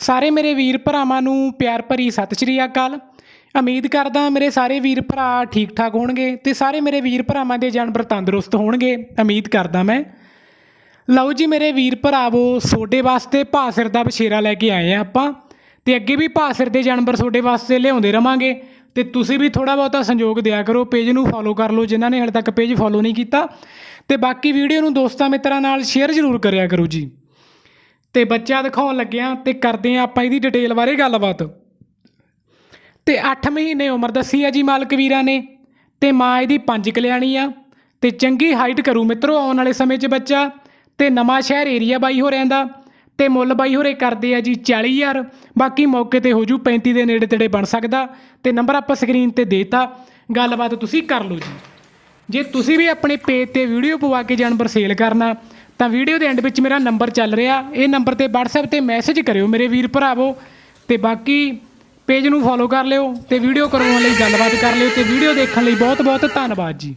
ਸਾਰੇ ਮੇਰੇ ਵੀਰ ਭਰਾਵਾਂ ਨੂੰ ਪਿਆਰ ਭਰੀ ਸਤਿ ਸ਼੍ਰੀ ਅਕਾਲ। ਉਮੀਦ ਕਰਦਾ ਮੇਰੇ ਸਾਰੇ ਵੀਰ ਭਰਾ ਠੀਕ ਠਾਕ ਹੋਣਗੇ ਤੇ ਸਾਰੇ ਮੇਰੇ ਵੀਰ ਭਰਾਵਾਂ ਦੇ ਜਾਨਵਰ ਤੰਦਰੁਸਤ ਹੋਣਗੇ। ਉਮੀਦ ਕਰਦਾ ਮੈਂ। ਲਓ ਜੀ ਮੇਰੇ ਵੀਰ ਭਰਾਵੋ ਤੁਹਾਡੇ ਵਾਸਤੇ ਭਾਸਿਰ ਦਾ ਬਸ਼ੇਰਾ ਲੈ ਕੇ ਆਏ ਆ ਆਪਾਂ। ਤੇ ਅੱਗੇ ਵੀ ਭਾਸਿਰ ਦੇ ਜਾਨਵਰ ਤੁਹਾਡੇ ਵਾਸਤੇ ਲਿਆਉਂਦੇ ਰਵਾਂਗੇ। ਤੇ ਤੁਸੀਂ ਵੀ ਥੋੜਾ ਬਹੁਤਾ ਸੰਯੋਗ ਦਿਆ ਕਰੋ, ਪੇਜ ਨੂੰ ਫੋਲੋ ਕਰ ਲਓ, ਜਿਨ੍ਹਾਂ ਨੇ ਹਾਲੇ ਤੱਕ ਪੇਜ ਫੋਲੋ ਨਹੀਂ ਕੀਤਾ। ਤੇ ਬਾਕੀ ਵੀਡੀਓ ਨੂੰ ਦੋਸਤਾਂ ਮਿੱਤਰਾਂ ਨਾਲ ਸ਼ੇਅਰ ਜ਼ਰੂਰ ਕਰਿਆ ਕਰੋ ਜੀ। ਤੇ ਬੱਚਾ ਦਿਖਾਉਣ ਲੱਗਿਆ ਤੇ ਕਰਦੇ ਆ ਆਪਾਂ ਇਹਦੀ ਡਿਟੇਲ ਬਾਰੇ ਗੱਲਬਾਤ। ਤੇ 8 ਮਹੀਨੇ ਉਮਰ ਦੱਸੀ ਆ ਜੀ ਮਾਲਕ ਵੀਰਾਂ ਨੇ, ਤੇ ਮਾਂ ਇਹਦੀ ਪੰਜ ਕਲਿਆਣੀ ਆ, ਤੇ ਚੰਗੀ ਹਾਈਟ ਕਰੂ ਮਿੱਤਰੋ ਆਉਣ ਵਾਲੇ ਸਮੇਂ 'ਚ ਬੱਚਾ, ਤੇ ਨਵਾਂ ਸ਼ਹਿਰ ਏਰੀਆ ਬਾਈ ਹੋ ਰਹਿੰਦਾ ਤੇ ਮੁੱਲ ਬਾਈ ਹੋਰੇ ਕਰਦੇ ਆ ਜੀ 40000 ਬਾਕੀ ਮੌਕੇ ਤੇ ਹੋ ਜੂ 35 ਦੇ ਨੇੜੇ ਤੇੜੇ ਬਣ ਸਕਦਾ, ਤੇ ਨੰਬਰ ਆਪਾਂ ਸਕਰੀਨ ਤੇ ਦੇਤਾ, ਗੱਲਬਾਤ ਤੁਸੀਂ ਕਰ ਲਓ ਜੀ। ਜੇ ਤੁਸੀਂ ਵੀ ਆਪਣੇ ਪੇਜ ਤੇ ਵੀਡੀਓ ਪਵਾ ਕੇ ਜਾਨਵਰ ਸੇਲ ਕਰਨਾ ਤਾਂ ਵੀਡੀਓ ਦੇ ਐਂਡ ਵਿੱਚ ਮੇਰਾ ਨੰਬਰ ਚੱਲ ਰਿਹਾ। ਇਹ ਨੰਬਰ ਤੇ WhatsApp ਤੇ ਮੈਸੇਜ ਕਰਿਓ ਮੇਰੇ ਵੀਰ ਭਰਾਵੋ ਤੇ ਬਾਕੀ ਪੇਜ ਨੂੰ ਫੋਲੋ ਕਰ ਲਿਓ ਤੇ ਵੀਡੀਓ ਕਰਵਾਉਣ ਲਈ ਗੱਲਬਾਤ ਕਰ ਲਿਓ ਤੇ ਵੀਡੀਓ ਦੇਖਣ ਲਈ ਬਹੁਤ ਬਹੁਤ ਧੰਨਵਾਦ ਜੀ।